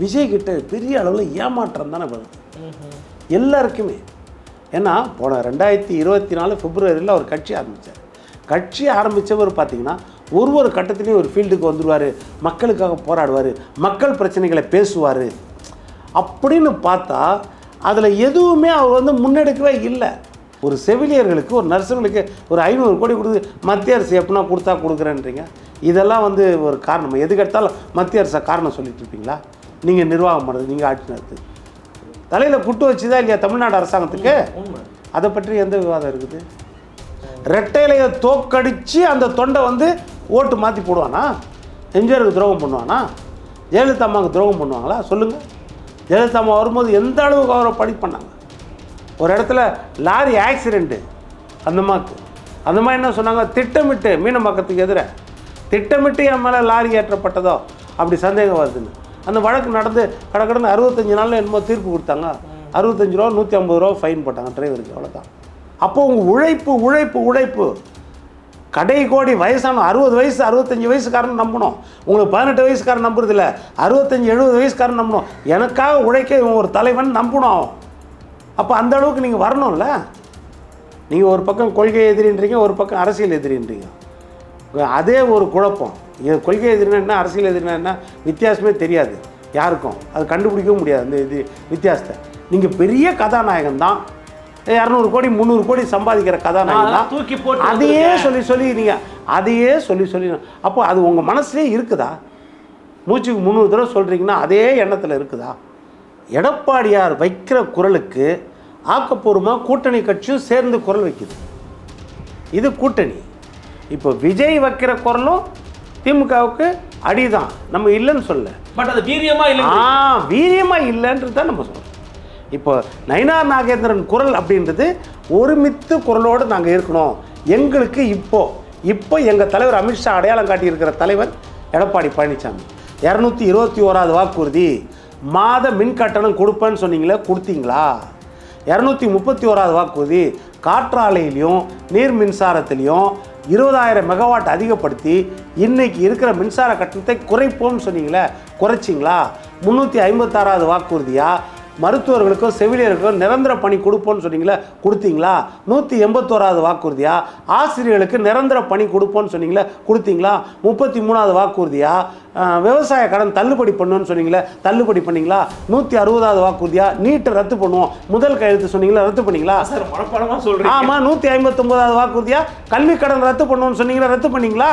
விஜய்கிட்ட பெரிய அளவில் ஏமாற்றம் தானே வருது எல்லாருக்குமே. ஏன்னா போன ரெண்டாயிரத்தி இருபத்தி நாலு பிப்ரவரியில் அவர் கட்சி ஆரம்பித்தார் கட்சி ஆரம்பித்தவர் பார்த்திங்கன்னா ஒரு ஒரு கட்டத்துலேயும் ஒரு ஃபீல்டுக்கு வந்துடுவார் மக்களுக்காக போராடுவார் மக்கள் பிரச்சனைகளை பேசுவார். அப்படின்னு பார்த்தா அதில் எதுவுமே அவர் வந்து முன்னெடுக்கவே இல்லை. ஒரு செவிலியர்களுக்கு ஒரு நர்ஸுங்களுக்கு ஒரு ஐநூறு கோடி கொடுத்து மத்திய அரசு எப்படின்னா கொடுத்தா கொடுக்குறேன்றீங்க. இதெல்லாம் வந்து ஒரு காரணம். எதுக்கு எடுத்தாலும் மத்திய அரசை காரணம் சொல்லிட்டு இருப்பீங்களா? நீங்கள் நிர்வாகம் பண்ணுறது நீங்கள் ஆட்சி நடத்துது தலையில் குட்டு வச்சுதா இல்லையா தமிழ்நாடு அரசாங்கத்துக்கு? அதை பற்றி எந்த விவாதம் இருக்குது? ரெட்டையிலையை தோக்கடித்து அந்த தொண்டை வந்து ஓட்டு மாற்றி போடுவானா? எம்ஜிஆருக்கு துரோகம் பண்ணுவானா? ஜெயலலிதா அம்மாவுக்கு துரோகம் பண்ணுவாங்களா? சொல்லுங்கள் ஜெயலலிதா அம்மா வரும்போது எந்த அளவுக்கு அவரை படி பண்ணாங்க? ஒரு இடத்துல லாரி ஆக்சிடெண்ட்டு அந்த அம்மாவுக்கு. அந்த மாதிரி என்ன சொன்னாங்க? திட்டமிட்டு மீனம்பாக்கத்துக்கு எதிர திட்டமிட்டு என் மேலே லாரி ஏற்றப்பட்டதோ? அப்படி சந்தேகம் வருதுன்னு. அந்த வழக்கு நடந்து கடக்கடந்து அறுபத்தஞ்சு நாளில் என்னமோ தீர்ப்பு கொடுத்தாங்க. அறுபத்தஞ்சு ரூபா நூற்றி ஐம்பது ரூபா ஃபைன் போட்டாங்க டிரைவருக்கு அவ்வளோதான் அப்போ உங்கள் உழைப்பு உழைப்பு உழைப்பு. கடை கோடி வயசான அறுபது வயசு அறுபத்தஞ்சு வயசுக்காரன் நம்பணும். உங்களுக்கு பதினெட்டு வயசுக்காரன் நம்புறது இல்ல அறுபத்தஞ்சு எழுபது வயசுக்காரன் நம்பணும். எனக்காக உழைக்க ஒரு தலைவன் நம்பணும். அப்போ அந்த அளவுக்கு நீங்கள் வரணும்ல. நீங்கள் ஒரு பக்கம் கொள்கை எதிரின்றீங்க ஒரு பக்கம் அரசியல் எதிரின்றீங்க. அதே ஒரு குழப்பம். இது கொள்கை எதிரினா என்ன அரசியல் எதிரினா என்ன வித்தியாசமே தெரியாது. யாருக்கும்? அது கண்டுபிடிக்கவும் முடியாது அந்த இது வித்தியாசத்தை. நீங்கள் பெரிய கதாநாயகன் தான். இரநூறு கோடி முந்நூறு கோடி சம்பாதிக்கிற கதாநாயகன் தான். தூக்கி போட்டு அதையே சொல்லி சொல்லி நீங்கள் அதையே சொல்லி சொல்லி. அப்போ அது உங்கள் மனசுலே இருக்குதா? நூற்றுக்கு முந்நூறு தடவை சொல்கிறீங்கன்னா அதே எண்ணத்தில் இருக்குதா? எடப்பாடியார் வைக்கிற குரலுக்கு ஆக்கப்பூர்வமாக கூட்டணி கட்சியும் சேர்ந்து குரல் வைக்குது. இது கூட்டணி. இப்போ விஜய் வைக்கிற குரலும் திமுகவுக்கு அடிதான். நம்ம இல்லைன்னு சொல்ல பட் அது வீரியமா இல்லை ஆ வீரியமாக இல்லைன்றது தான் நம்ம சொல்கிறோம் இப்போ நயினார் நாகேந்திரன் குரல் அப்படின்றது ஒருமித்து குரலோடு நாங்கள் இருக்கணும். எங்களுக்கு இப்போ இப்போ எங்கள் தலைவர் அமித்ஷா அடையாளம் காட்டியிருக்கிற தலைவர் எடப்பாடி பழனிசாமி இரநூத்தி இருபத்தி ஓராது வாக்குறுதி. மாத மின் கட்டணம் கொடுப்பேன்னு சொன்னீங்களே கொடுத்தீங்களா? இரநூத்தி முப்பத்தி ஓராது வாக்குறுதி. காற்றாலையிலையும் நீர் மின்சாரத்திலையும் இருபதாயிரம் மெகாவாட் அதிகப்படுத்தி இன்னைக்கு இருக்கிற மின்சார கட்டணத்தை குறைப்போம்னு சொன்னீங்களே குறைச்சிங்களா? முந்நூற்றி ஐம்பத்தாறாவது வாக்குறுதியா? மருத்துவர்களுக்கும் செவிலியர்களுக்கும் நிரந்தர பணி கொடுப்போம்னு சொன்னீங்களே கொடுத்தீங்களா? நூற்றி எண்பத்தோராவது வாக்குறுதியா? ஆசிரியர்களுக்கு நிரந்தர பணி கொடுப்போம்னு சொன்னீங்களே கொடுத்தீங்களா? முப்பத்தி மூணாவது வாக்குறுதியா விவசாய கடன் தள்ளுபடி பண்ணுன்னு சொன்னீங்களே தள்ளுபடி பண்ணீங்களா? நூற்றி அறுபதாவது வாக்குறுதியா? நீட்டை ரத்து பண்ணுவோம். முதல் கையெழுத்து சொன்னீங்களா ரத்து பண்ணீங்களா? சார் மனப்பாடமா சொல்றீங்க. ஆமாம் நூற்றி ஐம்பத்தொம்போதாவது வாக்குறுதியா? கல்வி கடன் ரத்து பண்ணுவோம்னு சொன்னீங்களா ரத்து பண்ணீங்களா?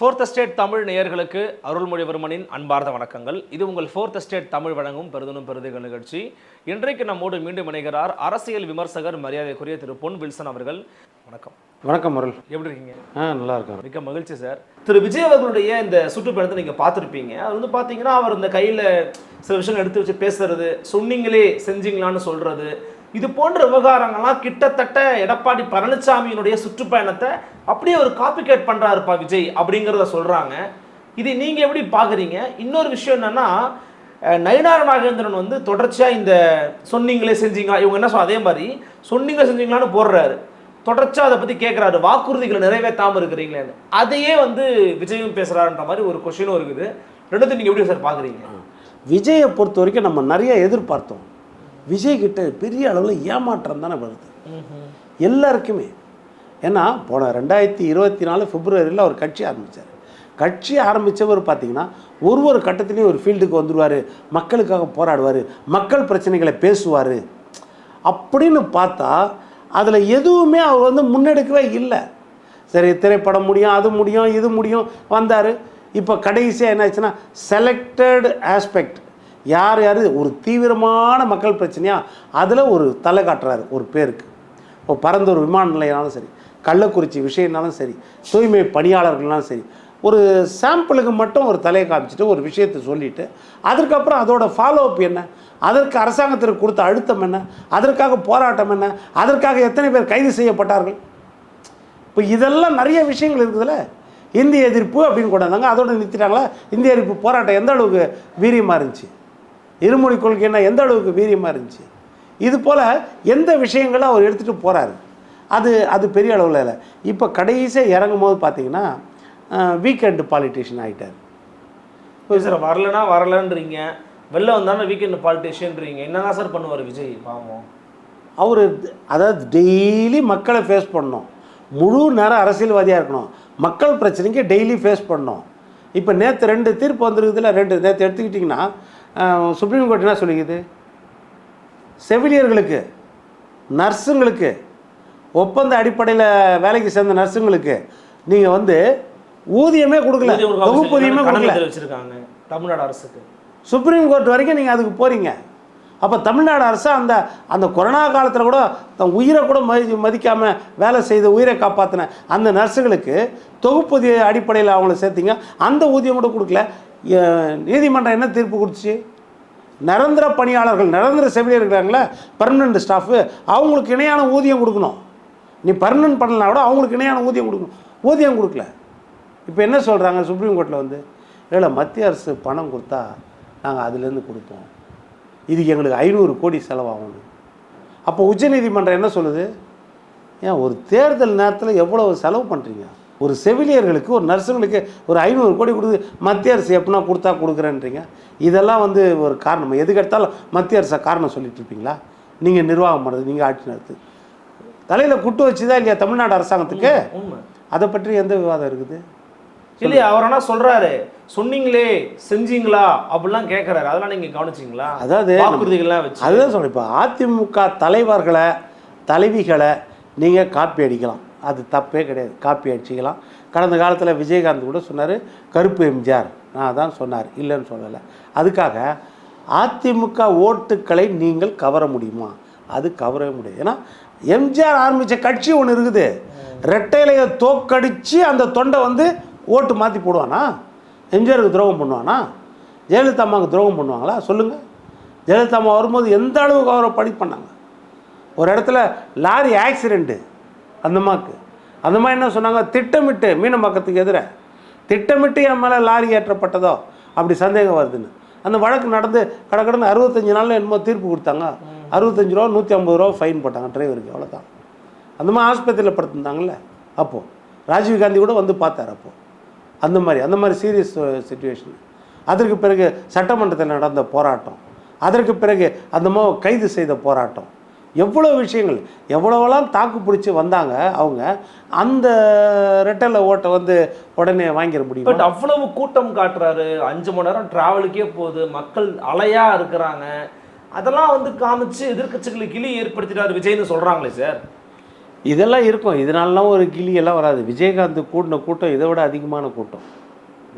ஃபோர்த் ஸ்டேட் தமிழ் நேயர்களுக்கு அருள்மொழிவர்மனின் அன்பார்ந்த வணக்கங்கள். இது உங்கள் ஃபோர்த் ஸ்டேட் தமிழ் வழங்கும் பெருதனும் பெருதுகள் நிகழ்ச்சி. இன்றைக்கு நம்மோடு மீண்டும் இணைகிறார் அரசியல் விமர்சகர் மரியாதைக்குரிய திரு பொன் வில்சன் அவர்கள். வணக்கம். வணக்கம் முரள் எப்படி இருக்கீங்க? ஆ நல்லா இருக்கேன். மிக்க மகிழ்ச்சி சார். திரு விஜய் அவர்களுடைய இந்த சுற்றுப்பயணத்தை நீங்க பார்த்துருப்பீங்க. அது வந்து பார்த்தீங்கன்னா அவர் இந்த கையில சில விஷயங்கள் எடுத்து வச்சு பேசுறது சொன்னீங்களே செஞ்சீங்களான்னு சொல்றது இது போன்ற விவகாரங்கள்லாம் கிட்டத்தட்ட எடப்பாடி பழனிசாமியினுடைய சுற்றுப்பயணத்தை அப்படியே ஒரு காப்பி கேட் பண்றாருப்பா விஜய் அப்படிங்கிறத சொல்றாங்க. இதை நீங்க எப்படி பாக்குறீங்க? இன்னொரு விஷயம் என்னன்னா நயினார் நாகேந்திரன் வந்து தொடர்ச்சியா இந்த சொன்னீங்களே செஞ்சீங்களா? இவங்க என்ன சொல் அதே மாதிரி சொன்னீங்களே செஞ்சீங்களான்னு போடுறாரு. தொடர்ச்சியா அதை பத்தி கேட்குறாரு வாக்குறுதிகளை நிறைவேற்றாம இருக்கிறீங்களேன்னு அதையே வந்து விஜயும் பேசுறாருன்ற மாதிரி ஒரு கொஷினும் இருக்குது. ரெண்டுத்தையும் நீங்க எப்படி சார் பாக்குறீங்க? விஜயை பொறுத்த வரைக்கும் நம்ம நிறைய எதிர்பார்த்தோம். விஜய் கிட்ட பெரிய அளவில் ஏமாற்றம் தானே வருது. எல்லாருக்குமே. ஏன்னா போன ரெண்டாயிரத்தி இருபத்தி நாலு பிப்ரவரியில் அவர் கட்சி ஆரம்பித்தார் கட்சி ஆரம்பித்தவர் பார்த்திங்கன்னா ஒரு ஒரு கட்டத்துலேயும் ஒரு ஃபீல்டுக்கு வந்துடுவார் மக்களுக்காக போராடுவார் மக்கள் பிரச்சனைகளை பேசுவார். அப்படின்னு பார்த்தா அதில் எதுவுமே அவர் வந்து முன்னெடுக்கவே இல்லை. சரி திரைப்படம் முடியும் அது முடியும் இது முடியும் வந்தார். இப்போ கடைசியாக என்ன ஆச்சுன்னா செலக்டட் ஆஸ்பெக்ட் யார் யார்? ஒரு தீவிரமான மக்கள் பிரச்சனையாக அதில் ஒரு தலை காட்டுறாரு ஒரு பேருக்கு. இப்போ பரந்தூர் விமான நிலையனாலும் சரி. கள்ளக்குறிச்சி விஷயம்னாலும் சரி தூய்மை பணியாளர்கள்னாலும் சரி ஒரு சாம்பிளுக்கு மட்டும் ஒரு தலையை காமிச்சிட்டு ஒரு விஷயத்தை சொல்லிவிட்டு அதற்கப்புறம் அதோட ஃபாலோ அப் என்ன? அதற்கு அரசாங்கத்திற்கு கொடுத்த அழுத்தம் என்ன? அதற்காக போராட்டம் என்ன? அதற்காக எத்தனை பேர் கைது செய்யப்பட்டார்கள்? இப்போ இதெல்லாம் நிறைய விஷயங்கள் இருக்குதுல்ல? இந்திய எதிர்ப்பு அப்படின்னு கொண்டாந்தாங்க. அதோட நிறுத்திட்டாங்களா? இந்திய எதிர்ப்பு போராட்டம் எந்த அளவுக்கு வீரியமாக இருந்துச்சு? இருமொழி கொள்கை என்ன எந்த அளவுக்கு வீரியமாக இருந்துச்சு? இது போல் எந்த விஷயங்களும் அவர் எடுத்துகிட்டு போகிறாரு அது அது பெரிய அளவில் இல்லை. இப்போ கடைசியாக இறங்கும் போது பார்த்தீங்கன்னா வீக்கெண்டு பாலிட்டிஷியன் ஆகிட்டார் இப்போ சார் வரலனா வரலன்றீங்க. வெளில வந்தாலும் வீக்கெண்ட் பாலிட்டிஷியன்றீங்க என்னதான் சார் பண்ணுவார் விஜய் பாவம். அவர் அதாவது டெய்லி மக்களை ஃபேஸ் பண்ணணும். முழு நேரம் அரசியல்வாதியாக இருக்கணும். மக்கள் பிரச்சனைக்கு டெய்லி ஃபேஸ் பண்ணணும். இப்போ நேற்று ரெண்டு தீர்ப்பு வந்துருக்குதுல ரெண்டு நேற்று எடுத்துக்கிட்டிங்கன்னா சுப்ரீம் கோர்ட் என்ன சொல்லிக்குது? செவிலியர்களுக்கு நர்ஸுங்களுக்கு ஒப்பந்த அடிப்படையில் வேலைக்கு சேர்ந்த நர்ஸுங்களுக்கு நீங்கள் வந்து ஊதியமே கொடுக்கல. தொகுப்பூதியமே கொடுக்கல. தெரிவிச்சிருக்காங்க தமிழ்நாடு அரசுக்கு. சுப்ரீம் கோர்ட் வரைக்கும் நீங்கள் அதுக்கு போகிறீங்க அப்போ தமிழ்நாடு அரசு அந்த அந்த கொரோனா காலத்தில் கூட தன் உயிரை கூட மதி மதிக்காமல் வேலை செய்து உயிரை காப்பாற்றின அந்த நர்ஸுகளுக்கு தொகுப்பூதிய அடிப்படையில் அவங்கள சேர்த்தீங்க. அந்த ஊதியம் கூட கொடுக்கல. நீதிமன்றம் என்ன தீர்ப்பு கொடுத்துச்சு? நிரந்தர பணியாளர்கள் நிரந்தர செவிலியர் இருக்கிறாங்களே பர்மனெண்ட் ஸ்டாஃபு அவங்களுக்கு இணையான ஊதியம் கொடுக்கணும். நீ பர்மனன்ட் பண்ணலனா கூட அவங்களுக்கு இணையான ஊதியம் கொடுக்கணும். ஊதியம் கொடுக்கல. இப்போ என்ன சொல்கிறாங்க சுப்ரீம் கோர்ட்டில் வந்து? இல்லை மத்திய அரசு பணம் கொடுத்தா நாங்கள் அதுலேருந்து கொடுப்போம். இதுக்கு எங்களுக்கு ஐநூறு கோடி செலவாகணும் அப்போ உச்சநீதிமன்றம் என்ன சொல்லுது? ஏன் ஒரு தேர்தல் நேரத்தில் எவ்வளோ செலவு பண்ணுறீங்க ஒரு செவிலியர்களுக்கு ஒரு நர்ஸுங்களுக்கு ஒரு ஐநூறு கோடி கொடுத்து மத்திய அரசு எப்படின்னா கொடுத்தா கொடுக்குறேன்றீங்க. இதெல்லாம் வந்து ஒரு காரணம். எதுக்கு எடுத்தாலும் மத்திய அரசை காரணம் சொல்லிட்டு இருப்பீங்களா? நீங்கள் நிர்வாகம் பண்ணுறது நீங்கள் ஆட்சி நடத்து தலையில் குட்டு வச்சுதா இல்லையா தமிழ்நாடு அரசாங்கத்துக்கு? அதை பற்றி எந்த விவாதம் இருக்குது? இல்லையா அவர் ஆனா சொல்றாரு சொன்னீங்களே செஞ்சீங்களா? அப்படிலாம் கேட்கறாரு அதெல்லாம் நீங்க கவனிச்சீங்களா? அதாவது வாக்குறுதிகள்லாம் வச்சு. அதுதான் சொல்றேன். இப்போ அதிமுக தலைவர்களை தலைவிகளை நீங்கள் காப்பி அடிக்கலாம். அது தப்பே கிடையாது. காப்பி அடிச்சிக்கலாம். கடந்த காலத்தில் விஜயகாந்த் கூட சொன்னார் கருப்பு எம்ஜிஆர். நான் தான் சொன்னார். இல்லைன்னு சொல்லலை. அதுக்காக அதிமுக ஓட்டுக்களை நீங்கள் கவர முடியுமா? அது கவரவே முடியாது. ஏன்னா எம்ஜிஆர் ஆரம்பித்த கட்சி ஒன்று இருக்குது. ரெட்டையிலையை தோக்கடித்து அந்த தொண்டை வந்து ஓட்டு மாற்றி போடுவானா? எம்ஜிஆருக்கு துரோகம் பண்ணுவானா? ஜெயலலிதா அம்மாவுக்கு துரோகம் பண்ணுவாங்களா? சொல்லுங்கள் ஜெயலலிதா அம்மா வரும்போது எந்த அளவுக்கு அவரை படி பண்ணாங்க? ஒரு இடத்துல லாரி ஆக்சிடெண்ட்டு அந்த அம்மாவுக்கு. அந்த மாதிரி என்ன சொன்னாங்க? திட்டமிட்டு மீனம்பாக்கத்துக்கு எதிர. திட்டமிட்டு என் மேலே லாரி ஏற்றப்பட்டதோ? அப்படி சந்தேகம் வருதுன்னு. அந்த வழக்கு நடந்து கடக்கடன்னு அறுபத்தஞ்சு நாளில் என்னமோ தீர்ப்பு கொடுத்தாங்க. அறுபத்தஞ்சு ரூபா நூற்றி ஐம்பது ரூபா ஃபைன் போட்டாங்க. டிரைவருக்கு அவ்வளோதான் அந்த மாதிரி ஆஸ்பத்திரியில் படுத்திருந்தாங்கள்ல அப்போது ராஜீவ் காந்தி கூட வந்து பார்த்தார் அப்போது அந்த மாதிரி அந்த மாதிரி சீரியஸ் சுச்சுவேஷன் அதற்கு பிறகு சட்டமன்றத்தில் நடந்த போராட்டம். அதற்கு பிறகு அந்த மாதிரி கைது செய்த போராட்டம். எவ்வளோ விஷயங்கள் எவ்வளோவெல்லாம் தாக்கு பிடிச்சி வந்தாங்க அவங்க அந்த ரெட்டலை ஓட்டை வந்து உடனே வாங்கிட முடியும்? பட் அவ்வளவு கூட்டம் காட்டுறாரு. அஞ்சு மணி நேரம் டிராவலுக்கே போகுது. மக்கள் அலையாக இருக்கிறாங்க. அதெல்லாம் வந்து காமிச்சு எதிர்க்கட்சிகளுக்கு கிளி ஏற்படுத்திட்டாரு விஜய்னு சொல்றாங்களே சார். இதெல்லாம் இருக்கும். இதனாலலாம் ஒரு கிளி எல்லாம் வராது. விஜயகாந்த் கூட்டின கூட்டம் இதை விட அதிகமான கூட்டம்.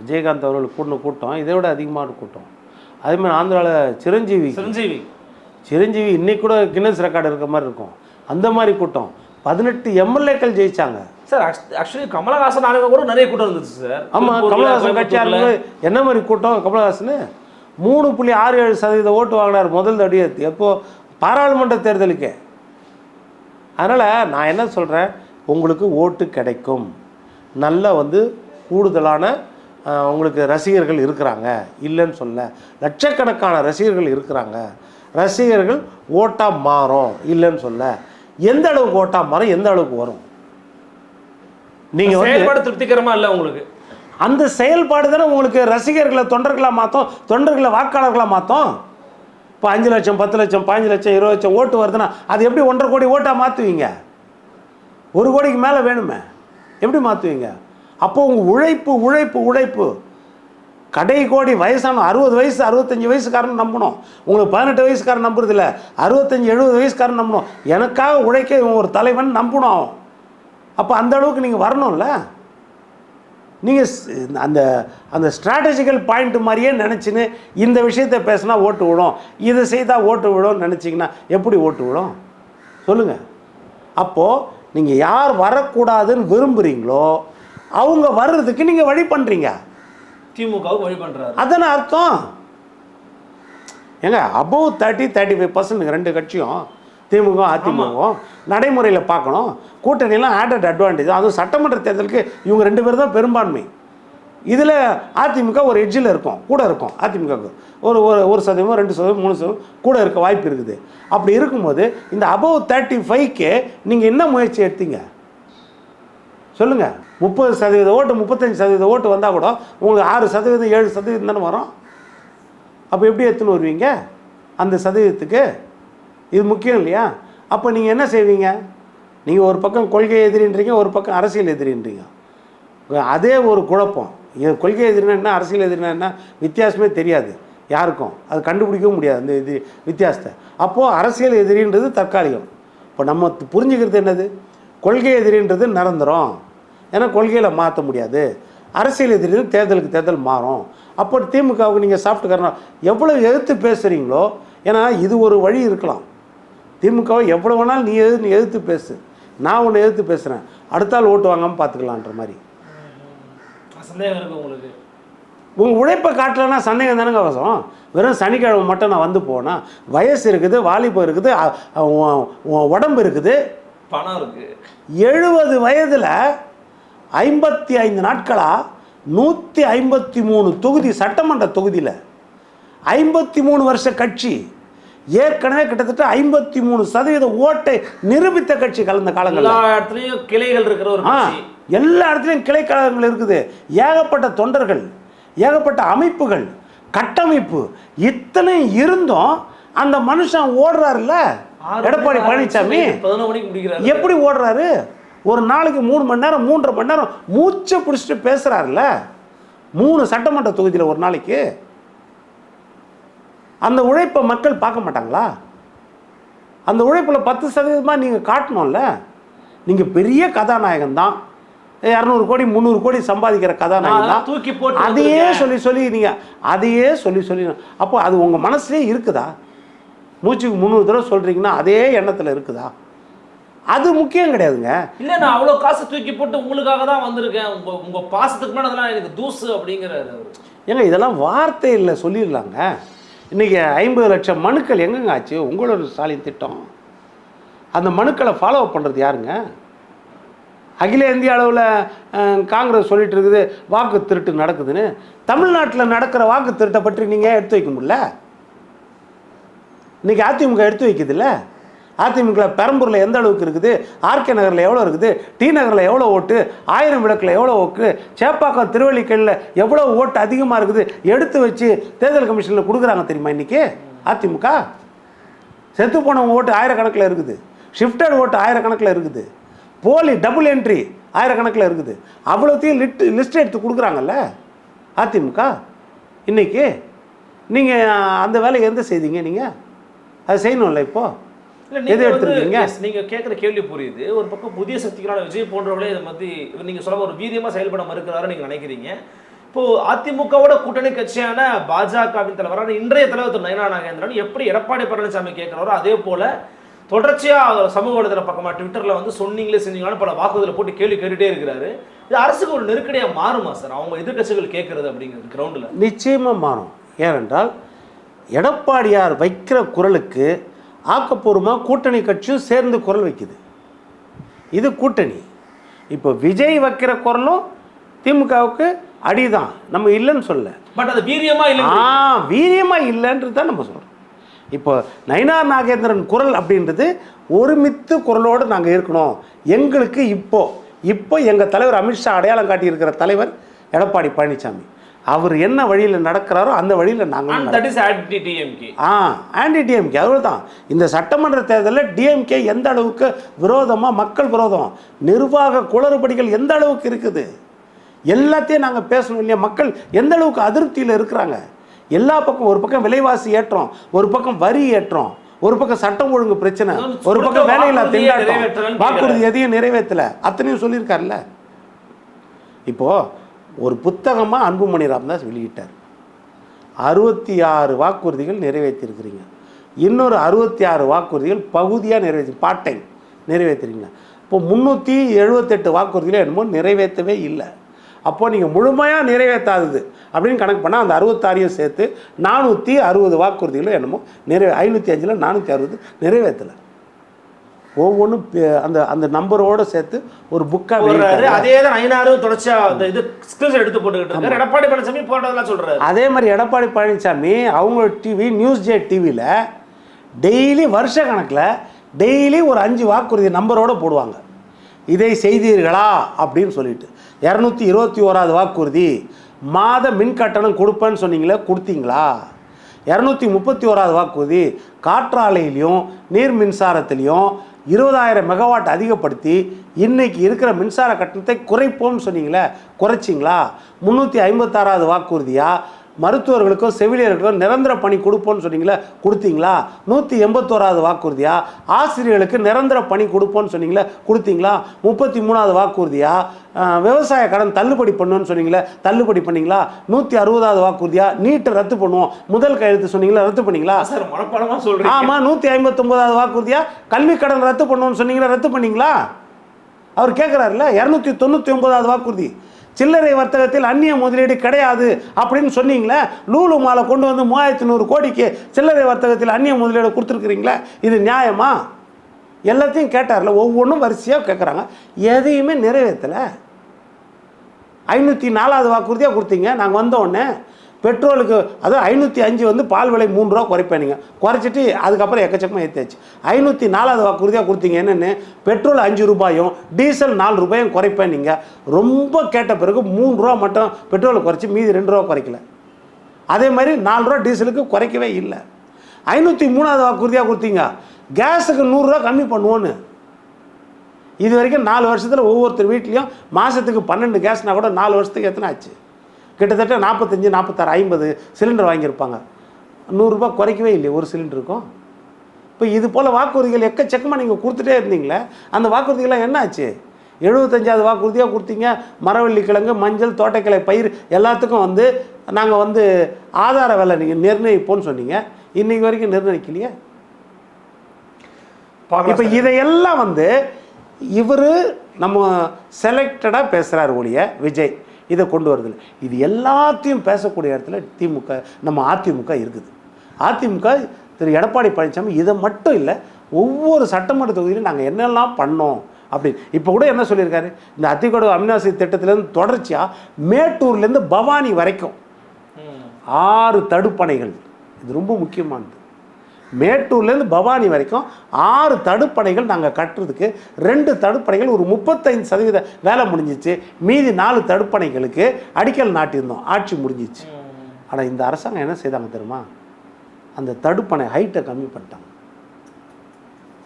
விஜயகாந்த் அவர்கள் கூட்டின கூட்டம் இதை விட அதிகமான கூட்டம். அதே மாதிரி ஆந்திராவில் சிரஞ்சீவி. சிரஞ்சீவி. சிரஞ்சீவி இன்னைக்கு கூட கின்னஸ் ரெக்கார்டு இருக்க மாதிரி இருக்கும். அந்த மாதிரி கூட்டம். பதினெட்டு எம்எல்ஏக்கள் ஜெயிச்சாங்க. சார் ஆக்சுவலி கமலஹாசன் ஆளுங்க கூட நிறைய கூட்டம் இருந்துச்சு சார். ஆமாம் கமலஹாசன் கட்சி கோயம்புத்தூர்ல. ஆளுங்க என்ன மாதிரி கூட்டம் கமலஹாசன்? மூணு புள்ளி ஆறு ஏழு சதவீத ஓட்டு வாங்கினார் முதல் தடியத்து. எப்போ? பாராளுமன்ற தேர்தலுக்கே. அதனால் நான் என்ன சொல்கிறேன் உங்களுக்கு ஓட்டு கிடைக்கும். நல்ல வந்து கூடுதலான உங்களுக்கு ரசிகர்கள் இருக்கிறாங்க. இல்லைன்னு சொல்ல. லட்சக்கணக்கான ரசிகர்கள் இருக்கிறாங்க. ரசிகர்கள் ஓட்டாக மாறும். இல்லைன்னு சொல்ல. எந்த அளவுக்கு ஓட்டாக மாறும்? எந்த அளவுக்கு வரும்? நீங்கள் வந்து செயல்பாடு திருப்திகரமா இல்ல உங்களுக்கு? அந்த செயல்பாடு தானே உங்களுக்கு ரசிகர்களை தொண்டர்களாக மாற்றும் தொண்டர்களை வாக்காளர்களாக மாற்றும் இப்போ அஞ்சு லட்சம் பத்து லட்சம் பாஞ்சு லட்சம் இருபது லட்சம் ஓட்டு வருதுன்னா அது எப்படி ஒன்றரை கோடி ஓட்டாக மாற்றுவீங்க ஒரு கோடிக்கு மேலே வேணுமே. எப்படி மாற்றுவீங்க அப்போது உங்கள் உழைப்பு உழைப்பு உழைப்பு. கடை கோடி வயசான அறுபது வயசு அறுபத்தஞ்சி வயசுக்காரன் நம்பணும். உங்களுக்கு பதினெட்டு வயசுக்காரன் நம்புறது இல்லை எழுபது வயசுக்காரன் நம்பணும். எனக்காக உழைக்க இவன் ஒரு தலைவன் நம்பணும். அப்போ அந்த அளவுக்கு நீங்கள் வரணும்ல? நீங்கள் அந்த அந்த ஸ்ட்ராட்டஜிக்கல் பாயிண்ட் மாதிரியே நினச்சின்னு இந்த விஷயத்தை பேசினா ஓட்டு விடும். இதை செய்தால் ஓட்டு விடும்னு நினச்சிங்கன்னா எப்படி ஓட்டு விடும்? சொல்லுங்கள் அப்போது நீங்கள் யார் வரக்கூடாதுன்னு விரும்புகிறீங்களோ அவங்க வர்றதுக்கு நீங்கள் வழி பண்ணுறீங்க திமுகவுக்கு வழி பண்றாரு. அதானே அர்த்தம்? ஏங்க above thirty thirty five percent ரெண்டு கட்சியும் திமுக அதிமுகவும் நடைமுறையில் பார்க்கணும். கூட்டணியெல்லாம் ஆடட் அட்வான்டேஜ் அதுவும் சட்டமன்ற தேர்தலுக்கு இவங்க ரெண்டு பேரும் தான் பெரும்பான்மை. இதில் அதிமுக ஒரு எட்ஜில் இருக்கும் கூட இருக்கும். அதிமுகவுக்கு ஒரு ஒரு ஒரு சதவீதம் ரெண்டு சதவீதம் மூணு சதவீதம் கூட இருக்க வாய்ப்பு இருக்குது. அப்படி இருக்கும்போது இந்த அபவ் தேர்ட்டி ஃபைவ்க்கு நீங்கள் என்ன முயற்சி எடுத்தீங்க? சொல்லுங்கள் முப்பது சதவீத ஓட்டு முப்பத்தஞ்சு சதவீத ஓட்டு வந்தால் கூட உங்களுக்கு ஆறு சதவீதம் ஏழு சதவீதம் தானே வரும்? அப்போ எப்படி எடுத்துன்னு வருவீங்க? அந்த சதவீதத்துக்கு இது முக்கியம் இல்லையா? அப்போ நீங்கள் என்ன செய்வீங்க? நீங்கள் ஒரு பக்கம் கொள்கை எதிரின்றீங்க ஒரு பக்கம் அரசியல் எதிரின்றீங்க. அதே ஒரு குழப்பம். இது கொள்கை எதிரினா என்ன அரசியல் எதிரினா என்ன? வித்தியாசமே தெரியாது. யாருக்கும். அது கண்டுபிடிக்கவும் முடியாது அந்த இது வித்தியாசத்தை. அப்போது அரசியல் எதிரின்றது தற்காலிகம். இப்போ நம்ம புரிஞ்சுக்கிறது என்னது? கொள்கை எதிரின்றது நிரந்தரம். ஏன்னா கொள்கையில் மாற்ற முடியாது. அரசியல் எதிரி தேர்தலுக்கு தேர்தல் மாறும். அப்போ திமுகவுக்கு நீங்கள் சாப்பிட்டு காரணம் எவ்வளோ எதிர்த்து பேசுகிறீங்களோ ஏன்னா இது ஒரு வழி இருக்கலாம். திமுகவை எவ்வளோ வேணாலும் நீ எது நீ எதிர்த்து பேசு. நான் உன்னை எதிர்த்து பேசுகிறேன் அடுத்த ஆள் ஓட்டு வாங்காமல் பார்த்துக்கலான்ற மாதிரி. உங்களுக்கு? உங்கள் உழைப்பை காட்டலைன்னா சந்தேகம் தானேங்க அவசரம் வெறும் சனிக்கிழமை மட்டும் நான் வந்து போனால் வயசு இருக்குது வாலிபம் இருக்குது உடம்பு இருக்குது. பணம் இருக்கு. எழுபது வயதில் ஐம்பத்தி ஐந்து நாட்களாக நூற்றி ஐம்பத்தி மூணு தொகுதி சட்டமன்ற தொகுதியில் ஐம்பத்தி மூணு வருஷ கட்சி. ஏற்கனவே கிட்டத்தட்ட ஐம்பத்தி மூணு சதவீத ஓட்டை நிரூபித்த கட்சி கலந்த காலங்களில். எல்லா இடத்துலயும் கிளைகள் இருக்கிற ஒரு எல்லா இடத்துலையும் கிளைக்கழகங்கள் இருக்குது. ஏகப்பட்ட தொண்டர்கள் ஏகப்பட்ட அமைப்புகள் கட்டமைப்பு இத்தனை இருந்தும் அந்த மனுஷன் ஓடுறாருல்ல? எடப்பாடி பழனிசாமி எப்படி ஓடுறாரு? ஒரு நாளைக்கு மூணு மணி நேரம் மூன்றரை மணி நேரம் மூச்சை பிடிச்சிட்டு பேசுறாருல்ல? மூணு சட்டமன்ற தொகுதியில் ஒரு நாளைக்கு. அந்த உழைப்பை மக்கள் பார்க்க மாட்டாங்களா? அந்த உழைப்பில் பத்து சதவீதமாக நீங்கள் காட்டணும்ல? நீங்கள் பெரிய கதாநாயகன் தான். இரநூறு கோடி முந்நூறு கோடி சம்பாதிக்கிற கதாநாயகன் தான். தூக்கி போட்டு அதையே. சொல்லி சொல்லி நீங்கள் அதையே சொல்லி சொல்லி. அப்போ அது உங்கள் மனசுலேயே இருக்குதா? மூச்சுக்கு முந்நூறு தடவை சொல்கிறீங்கன்னா அதே எண்ணத்தில் இருக்குதா? அது முக்கியம் கிடையாதுங்க. இல்ல நான் அவ்வளவு காசு தூக்கி போட்டு உங்களுக்காக தான் வந்திருக்கேன். உங்க உங்க பாசத்துக்கு மேல அதெல்லாம் எனக்கு தூசு அப்படிங்கிறாரு அவரு. ஏங்க இதெல்லாம் வார்த்தையில் சொல்லிடலாங்க. இன்றைக்கி ஐம்பது லட்சம் மனுக்கள் எங்கெங்க ஆச்சு? உங்களோட ஸ்டாலின் திட்டம். அந்த மனுக்களை ஃபாலோ பண்ணுறது யாருங்க? அகில இந்திய அளவில் காங்கிரஸ் சொல்லிட்டு இருக்குது வாக்கு திருட்டு நடக்குதுன்னு. தமிழ்நாட்டில் நடக்கிற வாக்கு திருட்டை பற்றி நீங்கள் எடுத்து வைக்க முடியல? இன்றைக்கி அதிமுக எடுத்து வைக்குதுல்ல? அதிமுக பெரம்பூரில் எந்த அளவுக்கு இருக்குது? ஆர்கே நகரில் எவ்வளோ இருக்குது? டி நகரில் எவ்வளோ ஓட்டு? ஆயிரம் விளக்கில் எவ்வளோ ஓட்டு சேப்பாக்கம் திருவள்ளிக்கல்லில் எவ்வளோ ஓட்டு அதிகமாக இருக்குது? எடுத்து வச்சு தேர்தல் கமிஷனில் கொடுக்குறாங்க தெரியுமா இன்றைக்கி அதிமுக. செத்து போனவங்க ஓட்டு ஆயிரக்கணக்கில் இருக்குது. ஷிஃப்டட் ஓட்டு ஆயிரக்கணக்கில் இருக்குது. போலி டபுள் என்ட்ரி ஆயிரக்கணக்கில் இருக்குது. அவ்வளோத்தையும் லிட் லிஸ்ட் எடுத்து கொடுக்குறாங்கல்ல? அதிமுக. இன்றைக்கி நீங்கள் அந்த வேலையை எந்த செய்தீங்க நீங்கள் அது செய்யணும்ல இப்போது எது எடுத்திருக்கீங்க? yes, நீங்க கேட்குற கேள்வி புரியுது. ஒரு பக்கம் புதிய சக்திகளான விஜய் போன்றவர்களே இதை பத்தி நீங்க சொல்ல ஒரு வீரியமா செயல்பட மறுக்கிறாரு நீங்க நினைக்கிறீங்க. இப்போ அதிமுகவோட கூட்டணி கட்சியான பாஜகவின் தலைவரான இன்றைய தலைவர் திரு நயனா நாகேந்திரன் எப்படி எடப்பாடி பழனிசாமி கேட்கிறாரோ அதே போல தொடர்ச்சியா அவர் சமூக வலைதள பக்கமா ட்விட்டர்ல வந்து சொன்னீங்களே செஞ்சீங்களான்னு பல வாக்குறுதிகளை போட்டு கேள்வி கேட்டுட்டே இருக்கிறாரு. இது அரசுக்கு ஒரு நெருக்கடியா மாறுமா சார்? அவங்க எதிர்க்கட்சிகள் கேட்கறது அப்படிங்கிறது கிரவுண்டில் நிச்சயமாக மாறும். ஏனென்றால் எடப்பாடியார் வைக்கிற குரலுக்கு ஆக்கப்பூர்வமாக கூட்டணி கட்சியும் சேர்ந்து குரல் வைக்குது. இது கூட்டணி. இப்போ விஜய் வைக்கிற குரலும் திமுகவுக்கு அடிதான். நம்ம இல்லைன்னு சொல்ல பட் அது வீரியமா இல்லை ஆ வீரியமாக இல்லைன்றது தான் நம்ம சொல்கிறோம் இப்போ நயினார் நாகேந்திரன் குரல் அப்படின்றது ஒருமித்து குரலோடு நாங்கள் இருக்கணும். எங்களுக்கு இப்போ இப்போ எங்கள் தலைவர் அமித்ஷா அடையாளம் காட்டியிருக்கிற தலைவர் எடப்பாடி பழனிசாமி. அவர் என்ன வழியில் நடக்கிறாரோ அந்த வழியில் நாங்கள் ஆன்டி டிஎம்கே ஆ ஆன்டி டிஎம்கே அவ்வளோதான் இந்த சட்டமன்ற தேர்தலில் டிஎம்கே எந்த அளவுக்கு விரோதமாக மக்கள் விரோதம்? நிர்வாக குளறுபடிகள் எந்த அளவுக்கு இருக்குது? எல்லாத்தையும் நாங்கள் பேசணும் இல்லையா? மக்கள் எந்த அளவுக்கு அதிருப்தியில் இருக்கிறாங்க? எல்லா பக்கம் ஒரு பக்கம் விலைவாசி ஏற்றம் ஒரு பக்கம் வரி ஏற்றம் ஒரு பக்கம் சட்டம் ஒழுங்கு பிரச்சனை ஒரு பக்கம் வேலையில்லா திண்டாட்டம். வாக்குறுதி எதையும் நிறைவேற்றல. அத்தனையும் சொல்லியிருக்காருல்ல? இப்போ ஒரு புத்தகமாக அன்புமணி ராமதாஸ் வெளியிட்டார். அறுபத்தி ஆறு வாக்குறுதிகள் நிறைவேற்றிருக்கிறீங்க. இன்னொரு அறுபத்தி ஆறு வாக்குறுதிகள் பகுதியாக நிறைவேற்றி பார்ட் டைம் நிறைவேற்றுறீங்க இப்போ முந்நூற்றி எழுபத்தெட்டு வாக்குறுதிகள் என்னமோ நிறைவேற்றவே இல்லை. அப்போ நீங்கள் முழுமையாக நிறைவேற்றாதது அப்படின்னு கணக்கு பண்ணால் அந்த அறுபத்தாறையும் சேர்த்து நானூற்றி அறுபது வாக்குறுதிகளும் என்னமோ நிறைவே ஐநூற்றி அஞ்சில் நானூற்றி அறுபது நிறைவேற்றலை. ஒவ்வொன்றும் அந்த அந்த நம்பரோடு சேர்த்து ஒரு புக்காக போடுறாரு. அதே தான் ஐநாரும் தொடர்ச்சியா அந்த இது ஸ்கில்ஸ் எடுத்து போட்டுக்கிட்டு இருக்காரு. எடப்பாடி பழனிசாமி போட்டதெல்லாம் சொல்றாரு. அதே மாதிரி எடப்பாடி பழனிசாமி அவங்க டிவி நியூஸ் ஜே டிவியில் டெய்லி வருஷ கணக்கில் டெய்லி ஒரு அஞ்சு வாக்குறுதி நம்பரோடு போடுவாங்க. இதை செய்தீர்களா? அப்படின்னு சொல்லிட்டு. இரநூத்தி இருபத்தி ஓராவது வாக்குறுதி மாத மின் கட்டணம் கொடுப்பேன்னு சொன்னீங்களே கொடுத்தீங்களா? இரநூத்தி முப்பத்தி ஓராவது வாக்குறுதி காற்றாலையிலையும் நீர் மின்சாரத்திலையும் இருபதாயிரம் மெகாவாட் அதிகப்படுத்தி இன்னைக்கு இருக்கிற மின்சார கட்டணத்தை குறைப்போம்னு சொன்னீங்களே குறைச்சிங்களா? முந்நூற்றி ஐம்பத்தாறாவது வாக்குறுதியாக மருத்துவர்களுக்கும் செவிலியர்களுக்கும் நிரந்தர பணி கொடுப்போம்னு சொன்னீங்களே கொடுத்தீங்களா? நூற்றி எண்பத்தோராவது வாக்குறுதியா? ஆசிரியர்களுக்கு நிரந்தர பணி கொடுப்போம்னு சொன்னீங்களே கொடுத்தீங்களா? முப்பத்தி மூணாவது வாக்குறுதியா விவசாய கடன் தள்ளுபடி பண்ணுன்னு சொன்னீங்களே தள்ளுபடி பண்ணீங்களா? நூற்றி அறுபதாவது வாக்குறுதியா? நீட்டை ரத்து பண்ணுவோம். முதல் கையெழுத்து சொன்னீங்களா ரத்து பண்ணீங்களா? சார் மனப்பாடமா சொல்றீங்க. ஆமா நூற்றி ஐம்பத்தொம்போதாவது வாக்குறுதியா? கல்வி கடன் ரத்து பண்ணணும்னு சொன்னீங்களா ரத்து பண்ணீங்களா? அவர் கேட்குறாருல இரநூத்தி தொண்ணூற்றி ஒன்பதாவது வாக்குறுதி. சில்லறை வர்த்தகத்தில் அந்நிய முதலீடு கிடையாது அப்படின்னு சொன்னீங்களே? லூலு மாலை கொண்டு வந்து மூவாயிரத்தி நூறு கோடிக்கு சில்லறை வர்த்தகத்தில் அந்நிய முதலீடு கொடுத்துருக்குறீங்களே? இது நியாயமா? எல்லாத்தையும் கேட்டார்ல ஒவ்வொன்றும் வரிசையாக கேட்குறாங்க எதையுமே நிறைவேற்றலை ஐநூற்றி நாலாவது வாக்குறுதியாக கொடுத்தீங்க. நாங்கள் வந்தோடனே பெட்ரோலுக்கு அதாவது ஐநூற்றி அஞ்சு வந்து பால் விலை மூணு ரூபா குறைப்பேன் நீங்கள் குறைச்சிட்டு அதுக்கப்புறம் எக்கச்சக்கமாக ஏற்றியாச்சு ஐநூற்றி நாலாவது வாக்குறுதியாக கொடுத்தீங்க என்னென்னு பெட்ரோல் அஞ்சு ரூபாயும் டீசல் நாலு ரூபாயும் குறைப்பேன் நீங்கள் ரொம்ப கேட்ட பிறகு மூணு ரூபா மட்டும் பெட்ரோலை குறைச்சி மீதி ரெண்டு ரூபா குறைக்கல. அதே மாதிரி நாலு ரூபா டீசலுக்கு குறைக்கவே இல்லை. ஐநூற்றி மூணாவது வாக்குறுதியாக கொடுத்தீங்க. கேஸுக்கு நூறுரூவா கம்மி பண்ணுவோன்னு. இது வரைக்கும் நாலு வருஷத்தில் ஒவ்வொருத்தர் வீட்லேயும் மாதத்துக்கு பன்னெண்டு கேஸ்னா கூட நாலு வருஷத்துக்கு எத்தனை ஆச்சு? கிட்டத்தட்ட நாற்பத்தஞ்சு நாற்பத்தாறு ஐம்பது சிலிண்டர் வாங்கியிருப்பாங்க. நூறுரூபா குறைக்கவே இல்லையே ஒரு சிலிண்டருக்கும். இப்போ இது போல் வாக்குறுதிகள் எக்கச்சக்கமாக நீங்கள் கொடுத்துட்டே இருந்தீங்களே அந்த வாக்குறுதிகள்லாம் என்ன ஆச்சு எழுபத்தஞ்சாவது வாக்குறுதியாக கொடுத்தீங்க. மரவள்ளி கிழங்கு மஞ்சள் தோட்டக்கலை பயிர் எல்லாத்துக்கும் வந்து நாங்கள் வந்து ஆதார விலை நீங்கள் நிர்ணயிப்போம்னு சொன்னீங்க. இன்னைக்கு வரைக்கும் நிர்ணயிக்கலையே? இப்போ இதையெல்லாம் வந்து இவர் நம்ம செலக்டடாக பேசுகிறார் ஒழிய விஜய். இதை கொண்டு வருதில்லை. இது எல்லாத்தையும் பேசக்கூடிய இடத்துல திமுக நம்ம அதிமுக இருக்குது. அதிமுக திரு எடப்பாடி பழனிசாமி இதை மட்டும் இல்லை ஒவ்வொரு சட்டமன்ற தொகுதியிலும் நாங்கள் என்னெல்லாம் பண்ணோம் அப்படி இப்போ கூட என்ன சொல்லியிருக்காரு? இந்த அத்திக்கோடு அவினாசி திட்டத்திலேருந்து தொடர்ச்சியாக மேட்டூர்லேருந்து பவானி வரைக்கும் ஆறு தடுப்பணைகள். இது ரொம்ப முக்கியமானது. மேட்டூர்லேருந்து பவானி வரைக்கும் ஆறு தடுப்பணைகள் நாங்கள் கட்டுறதுக்கு ரெண்டு தடுப்பணைகள் ஒரு முப்பத்தைந்து சதவீத வேலை முடிஞ்சிச்சு. மீதி நாலு தடுப்பணைகளுக்கு அடிக்கல் நாட்டியிருந்தோம். ஆட்சி முடிஞ்சிச்சு. ஆனால் இந்த அரசாங்கம் என்ன செய்தாங்க தெரியுமா? அந்த தடுப்பணை ஹைட்டை கம்மி பண்ணிட்டாங்க.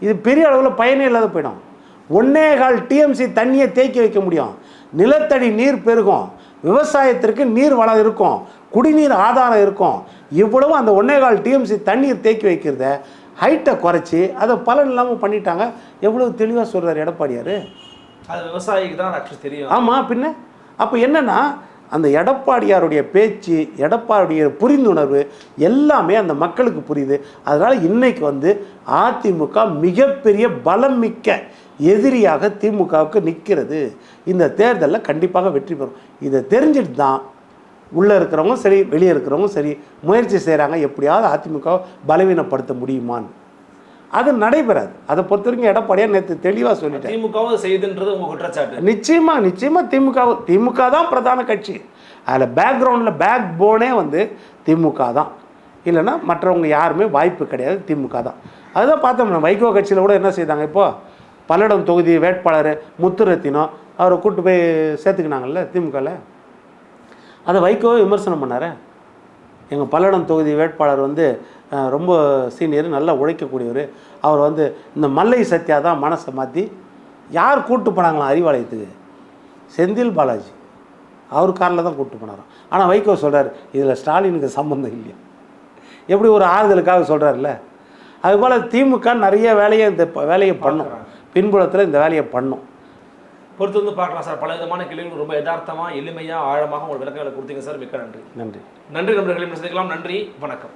இது பெரிய அளவில் பயனே இல்லாத போயிடும். ஒன்னே கால் டிஎம்சி தண்ணியை தேக்கி வைக்க முடியும். நிலத்தடி நீர் பெருகும். விவசாயத்திற்கு நீர் வளம் இருக்கும். குடிநீர் ஆதாரம் இருக்கும். இவ்வளவு அந்த ஒன்னே கால் டிஎம்சி தண்ணீர் தேக்கி வைக்கிறத ஹைட்டை குறைச்சி அதை பலன் இல்லாமல் பண்ணிட்டாங்க. எவ்வளவு தெளிவாக சொல்கிறார் எடப்பாடியார்? அது விவசாயிக்கு தான் ஆக்சுவலி தெரியும். ஆமாம் பின்ன? அப்போ என்னன்னா அந்த எடப்பாடியாருடைய பேச்சு எடப்பாடிய புரிந்துணர்வு எல்லாமே அந்த மக்களுக்கு புரியுது. அதனால் இன்னைக்கு வந்து அதிமுக மிகப்பெரிய பலம் மிக்க எதிரியாக திமுகவுக்கு நிற்கிறது இந்த தேர்தலில் கண்டிப்பாக வெற்றி பெறும். இதை தெரிஞ்சுட்டு தான் உள்ளே இருக்கிறவங்க சரி வெளியே இருக்கிறவங்க சரி முயற்சி செய்கிறாங்க எப்படியாவது அதிமுகவை பலவீனப்படுத்த முடியுமான்னு. அது நடைபெறாது. அதை பொறுத்த வரைக்கும் எடப்பாடியார் நேற்று தெளிவாக சொல்லிட்டார். திமுகவும் செய்துன்றது உங்க குற்றச்சாட்டு. நிச்சயமா நிச்சயமா திமுக திமுக தான் பிரதான கட்சி. அதில் பேக்ரவுண்டில் பேக் போனே வந்து திமுக தான். இல்லைன்னா மற்றவங்க யாருமே வாய்ப்பு கிடையாது திமுக தான். அதுதான் பார்த்தோம். வைகோ கட்சியில் கூட என்ன செய்தாங்க இப்போ? பல்லடம் தொகுதி வேட்பாளர் முத்துரத்தினம் அவரை கூட்டு போய் சேர்த்துக்கினாங்கல்ல திமுகவில் அதை வைகோ விமர்சனம் பண்ணாரே? எங்கள் பல்லடம் தொகுதி வேட்பாளர் வந்து ரொம்ப சீனியர் நல்லா உழைக்கக்கூடியவர். அவர் வந்து இந்த மல்லை சத்யா தான் மனசை மாற்றி யார் கூட்டு போனாங்களாம் அறிவாலயத்துக்கு? செந்தில் பாலாஜி. அவர் காரில் தான் கூட்டு போனாராம். ஆனால் வைகோ சொல்கிறார் இதில் ஸ்டாலினுக்கு சம்மந்தம் இல்லையா? எப்படி ஒரு ஆறுதலுக்காக சொல்கிறாருல்ல அதுபோல் திமுக நிறைய வேலையை இந்த வேலையை பண்ணும். பின்புலத்தில் இந்த வேலையை பண்ணும். பொறுத்து வந்து பார்க்கலாம் சார். பல விதமான கேள்விகள் ரொம்ப யதார்த்தமா எளிமையா ஆழமாக உங்களுக்கு விளக்கங்களை கொடுத்தீங்க சார். மிக்க நன்றி. நன்றி. நன்றி நண்பர்களே சந்திக்கலாம். நன்றி வணக்கம்.